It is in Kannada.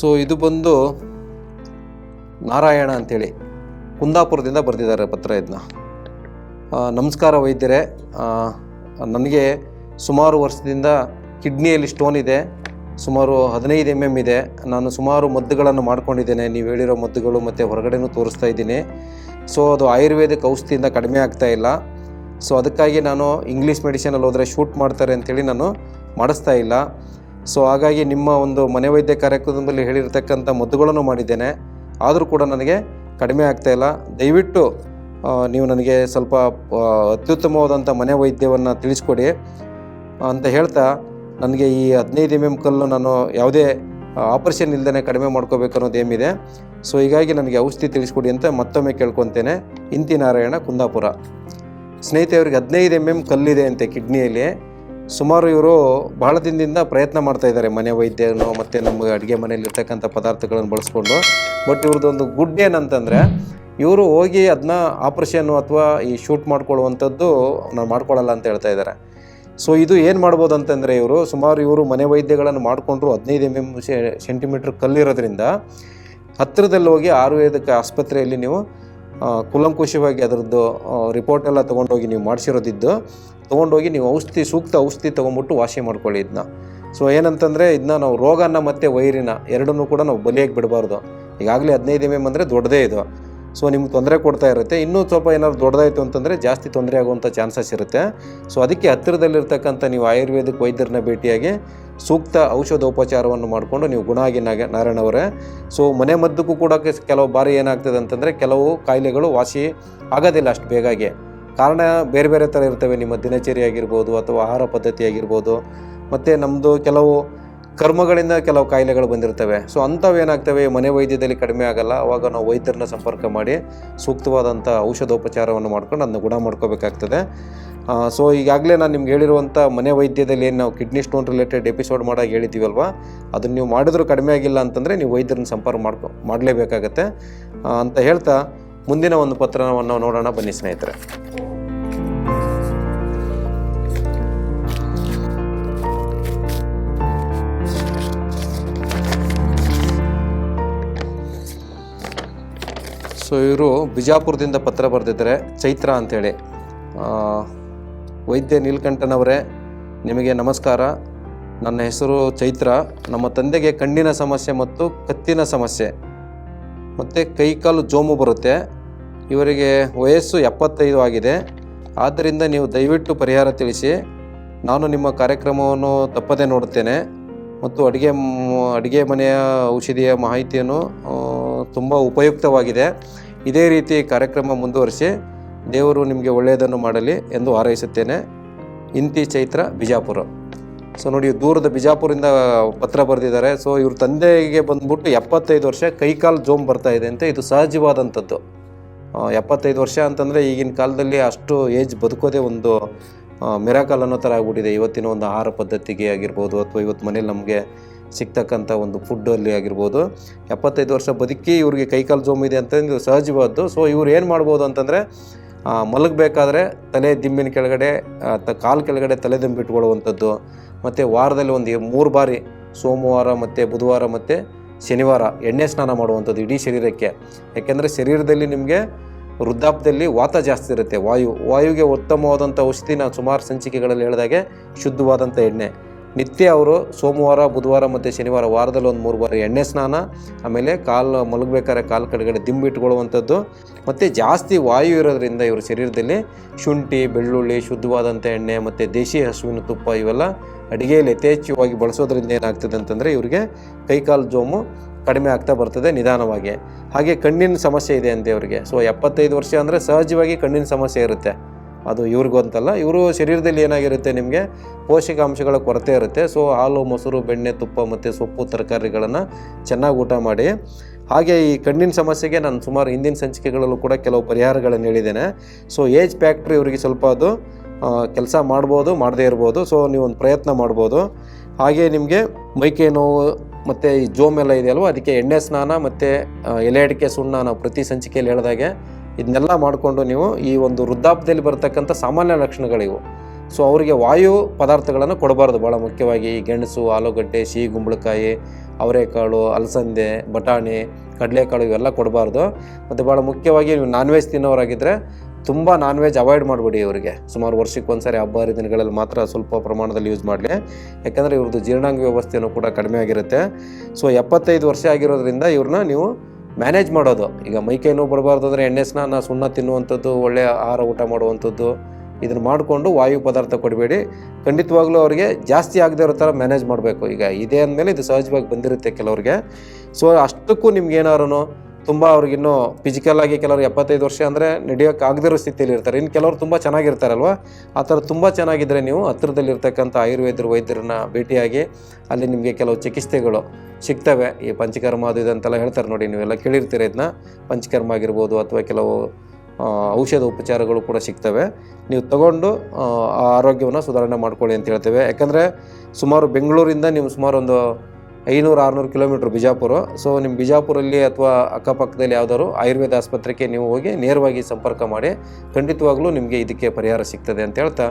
ಸೊ ಇದು ಬಂದು ನಾರಾಯಣ ಅಂಥೇಳಿ ಕುಂದಾಪುರದಿಂದ ಬರೆದಿದ್ದಾರೆ ಪತ್ರ ಇದನ್ನ ನಮಸ್ಕಾರ ವೈದ್ಯರೇ. ನನಗೆ ಸುಮಾರು ವರ್ಷದಿಂದ ಕಿಡ್ನಿಯಲ್ಲಿ ಸ್ಟೋನ್ ಇದೆ, ಸುಮಾರು ಹದಿನೈದು ಎಂ ಎಂ ಇದೆ. ನಾನು ಸುಮಾರು ಮದ್ದುಗಳನ್ನು ಮಾಡ್ಕೊಂಡಿದ್ದೇನೆ. ನೀವು ಹೇಳಿರೋ ಮದ್ದುಗಳು ಮತ್ತು ಹೊರಗಡೆನೂ ತೋರಿಸ್ತಾ ಇದ್ದೀನಿ. ಸೊ ಅದು ಆಯುರ್ವೇದಿಕ್ ಔಷಧಿಯಿಂದ ಕಡಿಮೆ ಆಗ್ತಾ ಇಲ್ಲ. ಸೊ ಅದಕ್ಕಾಗಿ ನಾನು ಇಂಗ್ಲೀಷ್ ಮೆಡಿಸಿನಲ್ಲಿ ಹೋದರೆ ಶೂಟ್ ಮಾಡ್ತಾರೆ ಅಂಥೇಳಿ ನಾನು ಮಾಡಿಸ್ತಾ ಇಲ್ಲ. ಸೊ ಹಾಗಾಗಿ ನಿಮ್ಮ ಒಂದು ಮನೆ ವೈದ್ಯ ಕಾರ್ಯಕ್ರಮದಲ್ಲಿ ಹೇಳಿರ್ತಕ್ಕಂಥ ಮದ್ದುಗಳನ್ನು ಮಾಡಿದ್ದೇನೆ. ಆದರೂ ಕೂಡ ನನಗೆ ಕಡಿಮೆ ಆಗ್ತಾ ಇಲ್ಲ. ದಯವಿಟ್ಟು ನೀವು ನನಗೆ ಸ್ವಲ್ಪ ಅತ್ಯುತ್ತಮವಾದಂಥ ಮನೆ ವೈದ್ಯವನ್ನು ತಿಳಿಸ್ಕೊಡಿ. ಅಂತ ಹೇಳ್ತಾ, ನನಗೆ ಈ ಹದಿನೈದು ಎಂ ಎಂ ಕಲ್ಲು ನಾನು ಯಾವುದೇ ಆಪರೇಷನ್ ಇಲ್ಲದೇ ಕಡಿಮೆ ಮಾಡ್ಕೋಬೇಕು ಅನ್ನೋದು ಏಮಿದೆ ಸೊ ಹೀಗಾಗಿ ನನಗೆ ಔಷಧಿ ತಿಳಿಸ್ಕೊಡಿ ಅಂತ ಮತ್ತೊಮ್ಮೆ ಕೇಳ್ಕೊತೇನೆ. ಇಂತಿ ನಾರಾಯಣ ಕುಂದಾಪುರ. ಸ್ನೇಹಿತೆಯವ್ರಿಗೆ ಹದಿನೈದು ಎಂ ಎಂ ಕಲ್ಲಿದೆ ಅಂತೆ ಕಿಡ್ನಿಯಲ್ಲಿ. ಸುಮಾರು ಇವರು ಬಹಳ ದಿನದಿಂದ ಪ್ರಯತ್ನ ಮಾಡ್ತಾ ಇದ್ದಾರೆ ಮನೆ ವೈದ್ಯನು ಮತ್ತು ನಮ್ಮ ಅಡುಗೆ ಮನೆಯಲ್ಲಿ ಇರ್ತಕ್ಕಂಥ ಪದಾರ್ಥಗಳನ್ನು ಬಳಸ್ಕೊಂಡು. ಬಟ್ ಇವ್ರದ್ದೊಂದು ಗುಡ್ ಏನಂತಂದರೆ, ಇವರು ಹೋಗಿ ಅದನ್ನ ಆಪ್ರೇಷನ್ನು ಅಥವಾ ಈ ಶೂಟ್ ಮಾಡ್ಕೊಳ್ಳುವಂಥದ್ದು ನಾವು ಮಾಡ್ಕೊಳ್ಳಲ್ಲ ಅಂತ ಹೇಳ್ತಾ ಇದ್ದಾರೆ. ಸೊ ಇದು ಏನು ಮಾಡ್ಬೋದು ಅಂತಂದರೆ ಇವರು ಸುಮಾರು ಇವರು ಮನೆ ವೈದ್ಯಗಳನ್ನು ಮಾಡಿಕೊಂಡ್ರು ಹದಿನೈದು ಎಂ ಎಂ ಸೆಂಟಿಮೀಟ್ರ್ ಕಲ್ಲಿರೋದ್ರಿಂದ ಹತ್ತಿರದಲ್ಲಿ ಹೋಗಿ ಆಯುರ್ವೇದಿಕ ಆಸ್ಪತ್ರೆಯಲ್ಲಿ ನೀವು ಕೂಲಂಕುಷವಾಗಿ ಅದರದ್ದು ರಿಪೋರ್ಟ್ ಎಲ್ಲ ತೊಗೊಂಡೋಗಿ ನೀವು ಮಾಡಿಸಿರೋದಿದ್ದು, ತೊಗೊಂಡೋಗಿ ನೀವು ಔಷಧಿ, ಸೂಕ್ತ ಔಷಧಿ ತೊಗೊಂಬಿಟ್ಟು ವಾಸಿ ಮಾಡ್ಕೊಳ್ಳಿ ಇದನ್ನ ಸೊ ಏನಂತಂದರೆ ಇದನ್ನ ನಾವು ರೋಗನ ಮತ್ತು ವೈರಿನ ಎರಡನ್ನೂ ಕೂಡ ನಾವು ಬಲಿಯಾಗಿ ಬಿಡಬಾರ್ದು. ಈಗಾಗಲೇ ಹದಿನೈದು ಎಂ ಎಂ ಅಂದರೆ ದೊಡ್ಡದೇ ಇದು. ಸೊ ನಿಮ್ಗೆ ತೊಂದರೆ ಕೊಡ್ತಾ ಇರುತ್ತೆ. ಇನ್ನೂ ಸ್ವಲ್ಪ ಏನಾದ್ರು ದೊಡ್ಡದಾಯಿತು ಅಂತಂದರೆ ಜಾಸ್ತಿ ತೊಂದರೆ ಆಗುವಂಥ ಚಾನ್ಸಸ್ ಇರುತ್ತೆ. ಸೊ ಅದಕ್ಕೆ ಹತ್ತಿರದಲ್ಲಿರ್ತಕ್ಕಂಥ ನೀವು ಆಯುರ್ವೇದಿಕ್ ವೈದ್ಯರನ್ನ ಭೇಟಿಯಾಗಿ ಸೂಕ್ತ ಔಷಧೋಪಚಾರವನ್ನು ಮಾಡಿಕೊಂಡು ನೀವು ಗುಣ ಆಗಿ ನಾಗ ನಾರಾಯಣವರೇ. ಸೊ ಮನೆ ಮದ್ದಕ್ಕೂ ಕೂಡ ಕೆಲವು ಬಾರಿ ಏನಾಗ್ತದೆ ಅಂತಂದರೆ ಕೆಲವು ಕಾಯಿಲೆಗಳು ವಾಸಿ ಆಗೋದಿಲ್ಲ ಅಷ್ಟು ಬೇಗಾಗಿ. ಕಾರಣ ಬೇರೆ ಬೇರೆ ಥರ ಇರ್ತವೆ. ನಿಮ್ಮ ದಿನಚರಿ ಆಗಿರ್ಬೋದು ಅಥವಾ ಆಹಾರ ಪದ್ಧತಿ ಆಗಿರ್ಬೋದು ಮತ್ತು ನಮ್ಮದು ಕೆಲವು ಕರ್ಮಗಳಿಂದ ಕೆಲವು ಕಾಯಿಲೆಗಳು ಬಂದಿರ್ತವೆ ಸೊ ಅಂಥವು ಏನಾಗ್ತವೆ? ಮನೆ ವೈದ್ಯದಲ್ಲಿ ಕಡಿಮೆ ಆಗಲ್ಲ. ಅವಾಗ ನಾವು ವೈದ್ಯರನ್ನ ಸಂಪರ್ಕ ಮಾಡಿ ಸೂಕ್ತವಾದಂಥ ಔಷಧೋಪಚಾರವನ್ನು ಮಾಡ್ಕೊಂಡು ಅದನ್ನು ಗುಣ ಮಾಡ್ಕೋಬೇಕಾಗ್ತದೆ. ಸೊ ಈಗಾಗಲೇ ನಾನು ನಿಮ್ಗೆ ಹೇಳಿರುವಂಥ ಮನೆ ವೈದ್ಯದಲ್ಲಿ ಏನು ನಾವು ಕಿಡ್ನಿ ಸ್ಟೋನ್ ರಿಲೇಟೆಡ್ ಎಪಿಸೋಡ್ ಮಾಡಾಗಿ ಹೇಳಿದ್ದೀವಲ್ವ? ಅದನ್ನು ನೀವು ಮಾಡಿದ್ರೂ ಕಡಿಮೆ ಆಗಿಲ್ಲ ಅಂತಂದರೆ ನೀವು ವೈದ್ಯರನ್ನ ಸಂಪರ್ಕ ಮಾಡ್ಕೊ, ಮಾಡಲೇಬೇಕಾಗತ್ತೆ. ಅಂತ ಹೇಳ್ತಾ ಮುಂದಿನ ಒಂದು ಪತ್ರವನ್ನು ನೋಡೋಣ. ಬನ್ನಿ ಸ್ನೇಹಿತರೆ. ಸೊ ಇವರು ಬಿಜಾಪುರದಿಂದ ಪತ್ರ ಬರೆದಿದ್ದಾರೆ. ಚೈತ್ರ ಅಂಥೇಳಿ ವೈದ್ಯ ನೀಲಕಂಠನವರೇ, ನಿಮಗೆ ನಮಸ್ಕಾರ. ನನ್ನ ಹೆಸರು ಚೈತ್ರ. ನಮ್ಮ ತಂದೆಗೆ ಕಣ್ಣಿನ ಸಮಸ್ಯೆ ಮತ್ತು ಕತ್ತಿನ ಸಮಸ್ಯೆ. ಮತ್ತು ಕೈಕಾಲು ಜೋಮು ಬರುತ್ತೆ. ಇವರಿಗೆ ವಯಸ್ಸು ಎಪ್ಪತ್ತೈದು ಆಗಿದೆ. ಆದ್ದರಿಂದ ನೀವು ದಯವಿಟ್ಟು ಪರಿಹಾರ ತಿಳಿಸಿ. ನಾನು ನಿಮ್ಮ ಕಾರ್ಯಕ್ರಮವನ್ನು ತಪ್ಪದೇ ನೋಡುತ್ತೇನೆ. ಮತ್ತು ಅಡುಗೆ ಅಡುಗೆ ಮನೆಯ ಔಷಧಿಯ ಮಾಹಿತಿಯನ್ನು ತುಂಬ ಉಪಯುಕ್ತವಾಗಿದೆ. ಇದೇ ರೀತಿ ಕಾರ್ಯಕ್ರಮ ಮುಂದುವರಿಸಿ ದೇವರು ನಿಮಗೆ ಒಳ್ಳೆಯದನ್ನು ಮಾಡಲಿ ಎಂದು ಹಾರೈಸುತ್ತೇನೆ. ಇಂತಿ ಚೈತ್ರ ಬಿಜಾಪುರ. ಸೊ ನೋಡಿ ದೂರದ ಬಿಜಾಪುರಿಂದ ಪತ್ರ ಬರೆದಿದ್ದಾರೆ. ಸೊ ಇವ್ರ ತಂದೆಗೆ ಬಂದ್ಬಿಟ್ಟು ಎಪ್ಪತ್ತೈದು ವರ್ಷ ಕೈಕಾಲು ಜೋಮ್ ಬರ್ತಾ ಇದೆ ಅಂತ ಇದು ಸಹಜವಾದಂಥದ್ದು. ಎಪ್ಪತ್ತೈದು ವರ್ಷ ಅಂತಂದರೆ ಈಗಿನ ಕಾಲದಲ್ಲಿ ಅಷ್ಟು ಏಜ್ ಬದುಕೋದೇ ಒಂದು ಮಿರಾಕಲ್ ಅನ್ನೋ ಥರ ಆಗ್ಬಿಟ್ಟಿದೆ. ಇವತ್ತಿನ ಒಂದು ಆಹಾರ ಪದ್ಧತಿಗೆ ಆಗಿರ್ಬೋದು ಅಥವಾ ಇವತ್ತು ಮನೇಲಿ ನಮಗೆ ಸಿಗ್ತಕ್ಕಂಥ ಒಂದು ಫುಡ್ಡಲ್ಲಿ ಆಗಿರ್ಬೋದು. ಎಪ್ಪತ್ತೈದು ವರ್ಷ ಬದುಕಿ ಇವ್ರಿಗೆ ಕೈಕಾಲು ಜೋಮ್ ಇದೆ ಅಂತ ಇದು ಸಹಜವಾದ್ದು. ಸೊ ಇವ್ರು ಏನು ಮಾಡ್ಬೋದು ಅಂತಂದರೆ ಮಲಗಬೇಕಾದ್ರೆ ತಲೆ ದಿಂಬಿನ ಕೆಳಗಡೆ ತ, ಕಾಲು ಕೆಳಗಡೆ ತಲೆ ದಿಂಬು ಇಟ್ಕೊಳ್ಳುವಂಥದ್ದು. ಮತ್ತು ವಾರದಲ್ಲಿ ಒಂದು ಮೂರು ಬಾರಿ ಸೋಮವಾರ ಮತ್ತು ಬುಧವಾರ ಮತ್ತು ಶನಿವಾರ ಎಣ್ಣೆ ಸ್ನಾನ ಮಾಡುವಂಥದ್ದು ಇಡೀ ಶರೀರಕ್ಕೆ. ಯಾಕೆಂದರೆ ಶರೀರದಲ್ಲಿ ನಿಮಗೆ ವೃದ್ಧಾಪ್ಯದಲ್ಲಿ ವಾತ ಜಾಸ್ತಿ ಇರುತ್ತೆ. ವಾಯು, ವಾಯುಗೆ ಉತ್ತಮವಾದಂಥ ಔಷಧಿ ನಾನು ಸುಮಾರು ಸಂಚಿಕೆಗಳಲ್ಲಿ ಹೇಳಿದಾಗೆ ಶುದ್ಧವಾದಂಥ ಎಣ್ಣೆ. ನಿತ್ಯ ಅವರು ಸೋಮವಾರ, ಬುಧವಾರ ಮತ್ತು ಶನಿವಾರ ವಾರದಲ್ಲಿ ಒಂದು ಮೂರು ಬಾರಿ ಎಣ್ಣೆ ಸ್ನಾನ, ಆಮೇಲೆ ಕಾಲು ಮಲಗಬೇಕಾದ್ರೆ ಕಾಲು ಕಡೆಗಡೆ ದಿಂಬು ಇಟ್ಕೊಳ್ಳುವಂಥದ್ದು. ಮತ್ತು ಜಾಸ್ತಿ ವಾಯು ಇರೋದ್ರಿಂದ ಇವ್ರ ಶರೀರದಲ್ಲಿ ಶುಂಠಿ, ಬೆಳ್ಳುಳ್ಳಿ, ಶುದ್ಧವಾದಂಥ ಎಣ್ಣೆ ಮತ್ತು ದೇಶಿ ಹಸುವಿನ ತುಪ್ಪ ಇವೆಲ್ಲ ಅಡುಗೆಯಲ್ಲಿ ಯಥೇಚ್ಛವಾಗಿ ಬಳಸೋದ್ರಿಂದ ಏನಾಗ್ತದೆ ಅಂತಂದರೆ ಇವರಿಗೆ ಕೈಕಾಲು ಜೋಮು ಕಡಿಮೆ ಆಗ್ತಾ ಬರ್ತದೆ ನಿಧಾನವಾಗಿ. ಹಾಗೆ ಕಣ್ಣಿನ ಸಮಸ್ಯೆ ಇದೆ ಅಂತೆ ಅವರಿಗೆ. ಸೊ ಎಪ್ಪತ್ತೈದು ವರ್ಷ ಅಂದರೆ ಸಹಜವಾಗಿ ಕಣ್ಣಿನ ಸಮಸ್ಯೆ ಇರುತ್ತೆ. ಅದು ಇವ್ರಿಗೂ ಅಂತಲ್ಲ, ಇವರು ಶರೀರದಲ್ಲಿ ಏನಾಗಿರುತ್ತೆ ನಿಮಗೆ? ಪೋಷಕಾಂಶಗಳ ಕೊರತೆ ಇರುತ್ತೆ. ಸೊ ಹಾಲು, ಮೊಸರು, ಬೆಣ್ಣೆ, ತುಪ್ಪ ಮತ್ತು ಸೊಪ್ಪು, ತರಕಾರಿಗಳನ್ನು ಚೆನ್ನಾಗಿ ಊಟ ಮಾಡಿ. ಹಾಗೆ ಈ ಕಣ್ಣಿನ ಸಮಸ್ಯೆಗೆ ನಾನು ಸುಮಾರು ಹಿಂದಿನ ಸಂಚಿಕೆಗಳಲ್ಲೂ ಕೂಡ ಕೆಲವು ಪರಿಹಾರಗಳನ್ನು ಹೇಳಿದ್ದೇನೆ. ಸೊ ಏಜ್ ಫ್ಯಾಕ್ಟ್ರಿ ಇವರಿಗೆ ಸ್ವಲ್ಪ ಅದು ಕೆಲಸ ಮಾಡ್ಬೋದು, ಮಾಡದೇ ಇರ್ಬೋದು. ಸೊ ನೀವು ಒಂದು ಪ್ರಯತ್ನ ಮಾಡ್ಬೋದು. ಹಾಗೆ ನಿಮಗೆ ಮೈಕೈ ನೋವು ಮತ್ತು ಈ ಜೋಮ್ ಎಲ್ಲ ಇದೆಯಲ್ವ? ಅದಕ್ಕೆ ಎಣ್ಣೆ, ಸ್ನಾನ ಮತ್ತು ಎಲೆ ಅಡಿಕೆ, ಸುಣ್ಣ ನಾವು ಪ್ರತಿ ಸಂಚಿಕೆಯಲ್ಲಿ ಹೇಳಿದಾಗೆ ಇದನ್ನೆಲ್ಲ ಮಾಡಿಕೊಂಡು ನೀವು ಈ ಒಂದು ವೃದ್ಧಾಪ್ಯದಲ್ಲಿ ಬರತಕ್ಕಂಥ ಸಾಮಾನ್ಯ ಲಕ್ಷಣಗಳಿವು. ಸೊ ಅವರಿಗೆ ವಾಯು ಪದಾರ್ಥಗಳನ್ನು ಕೊಡಬಾರ್ದು. ಭಾಳ ಮುಖ್ಯವಾಗಿ ಈ ಗೆಣಸು, ಆಲೂಗಡ್ಡೆ, ಸಿಹಿ ಗುಂಬಳಕಾಯಿ, ಅವರೆಕಾಳು, ಅಲಸಂದೆ, ಬಟಾಣಿ, ಕಡಲೆಕಾಳು ಇವೆಲ್ಲ ಕೊಡಬಾರ್ದು. ಮತ್ತು ಭಾಳ ಮುಖ್ಯವಾಗಿ ನೀವು ನಾನ್ ವೆಜ್ ತಿನ್ನೋರಾಗಿದ್ದರೆ ತುಂಬ ನಾನ್ ವೆಜ್ ಅವಾಯ್ಡ್ ಮಾಡಿಬಿಡಿ ಇವರಿಗೆ. ಸುಮಾರು ವರ್ಷಕ್ಕೆ ಒಂದ್ಸರಿ ಹಬ್ಬ, ಹರಿದಿನಗಳಲ್ಲಿ ಮಾತ್ರ ಸ್ವಲ್ಪ ಪ್ರಮಾಣದಲ್ಲಿ ಯೂಸ್ ಮಾಡಲಿ. ಯಾಕಂದರೆ ಇವ್ರದ್ದು ಜೀರ್ಣಾಂಗ ವ್ಯವಸ್ಥೆಯೂ ಕೂಡ ಕಡಿಮೆ ಆಗಿರುತ್ತೆ. ಸೊ ಎಪ್ಪತ್ತೈದು ವರ್ಷ ಆಗಿರೋದ್ರಿಂದ ಇವ್ರನ್ನ ನೀವು ಮ್ಯಾನೇಜ್ ಮಾಡೋದು. ಈಗ ಮೈಕೈ ನೋವು ಬರಬಾರ್ದು ಅಂದರೆ ಎಣ್ಣೆ ಸ್ನಾನ, ಸುಣ್ಣ ತಿನ್ನುವಂಥದ್ದು, ಒಳ್ಳೆಯ ಆಹಾರ ಊಟ ಮಾಡುವಂಥದ್ದು, ಇದನ್ನು ಮಾಡಿಕೊಂಡು ವಾಯು ಪದಾರ್ಥ ಕೊಡಬೇಡಿ. ಖಂಡಿತವಾಗ್ಲೂ ಅವರಿಗೆ ಜಾಸ್ತಿ ಆಗದೆ ಇರೋ ಥರ ಮ್ಯಾನೇಜ್ ಮಾಡಬೇಕು. ಈಗ ಇದೇ ಅಂದಮೇಲೆ ಇದು ಸಹಜವಾಗಿ ಬಂದಿರುತ್ತೆ ಕೆಲವ್ರಿಗೆ. ಸೊ ಅಷ್ಟಕ್ಕೂ ನಿಮ್ಗೆ ಏನಾರು ತುಂಬ ಅವ್ರಿಗಿನ್ನೂ ಫಿಸಿಕಲ್ ಆಗಿ ಕೆಲವರು ಎಪ್ಪತ್ತೈದು ವರ್ಷ ಅಂದರೆ ನಡೆಯೋಕೆ ಆಗದಿರೋ ಸ್ಥಿತಿಯಲ್ಲಿ ಇರ್ತಾರೆ. ಇನ್ನು ಕೆಲವರು ತುಂಬ ಚೆನ್ನಾಗಿರ್ತಾರಲ್ವ? ಆ ಥರ ತುಂಬ ಚೆನ್ನಾಗಿದ್ದರೆ ನೀವು ಹತ್ತಿರದಲ್ಲಿರ್ತಕ್ಕಂಥ ಆಯುರ್ವೇದರು ವೈದ್ಯರನ್ನ ಭೇಟಿಯಾಗಿ ಅಲ್ಲಿ ನಿಮಗೆ ಕೆಲವು ಚಿಕಿತ್ಸೆಗಳು ಸಿಗ್ತವೆ. ಈ ಪಂಚಕರ್ಮ ಅದು ಇದಂತೆಲ್ಲ ಹೇಳ್ತಾರೆ ನೋಡಿ, ನೀವೆಲ್ಲ ಕೇಳಿರ್ತೀರ ಇದನ್ನ? ಪಂಚಕರ್ಮ ಆಗಿರ್ಬೋದು ಅಥವಾ ಕೆಲವು ಔಷಧ ಉಪಚಾರಗಳು ಕೂಡ ಸಿಗ್ತವೆ. ನೀವು ತಗೊಂಡು, ಆ ಆರೋಗ್ಯವನ್ನು ಸುಧಾರಣೆ ಮಾಡ್ಕೊಳ್ಳಿ ಅಂತ ಹೇಳ್ತೇವೆ. ಯಾಕಂದರೆ ಸುಮಾರು ಬೆಂಗಳೂರಿಂದ ನೀವು ಸುಮಾರು ಒಂದು ಐನೂರು ಆರುನೂರು ಕಿಲೋಮೀಟ್ರ್ ಬಿಜಾಪುರ. ಸೊ ನಿಮ್ಮ ಬಿಜಾಪುರಲ್ಲಿ ಅಥವಾ ಅಕ್ಕಪಕ್ಕದಲ್ಲಿ ಯಾವ್ದಾದ್ರು ಆಯುರ್ವೇದ ಆಸ್ಪತ್ರೆಗೆ ನೀವು ಹೋಗಿ ನೇರವಾಗಿ ಸಂಪರ್ಕ ಮಾಡಿ, ಖಂಡಿತವಾಗ್ಲೂ ನಿಮಗೆ ಇದಕ್ಕೆ ಪರಿಹಾರ ಸಿಗ್ತದೆ ಅಂತ ಹೇಳ್ತಾ.